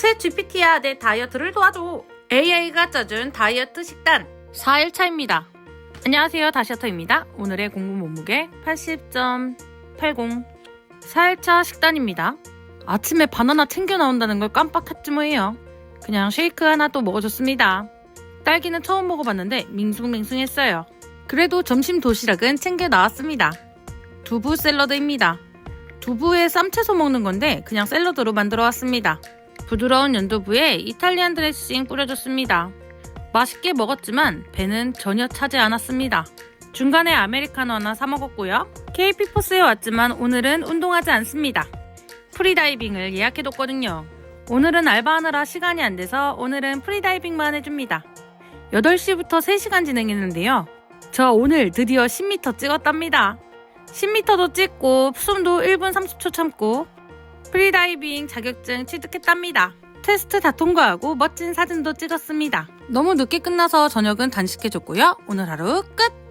챗 GPT야 내 다이어트를 도와줘. AI가 짜준 다이어트 식단 4일차입니다. 안녕하세요 다시어터입니다. 오늘의 공부 몸무게 80.80 4일차 식단입니다. 아침에 바나나 챙겨 나온다는 걸 깜빡했지 뭐예요. 그냥 쉐이크 하나 또 먹어줬습니다. 딸기는 처음 먹어봤는데 밍숭맹숭했어요. 그래도 점심 도시락은 챙겨 나왔습니다. 두부 샐러드입니다. 두부에 쌈채소 먹는 건데 그냥 샐러드로 만들어 왔습니다. 부드러운 연두부에 이탈리안 드레싱 뿌려줬습니다. 맛있게 먹었지만 배는 전혀 차지 않았습니다. 중간에 아메리카노 하나 사 먹었고요. KP포스에 왔지만 오늘은 운동하지 않습니다. 프리다이빙을 예약해뒀거든요. 오늘은 알바하느라 시간이 안 돼서 오늘은 프리다이빙만 해줍니다. 8시부터 3시간 진행했는데요. 저 오늘 드디어 10m 찍었답니다. 10m도 찍고 숨도 1분 30초 참고 프리다이빙 자격증 취득했답니다. 테스트 다 통과하고 멋진 사진도 찍었습니다. 너무 늦게 끝나서 저녁은 단식해줬고요. 오늘 하루 끝!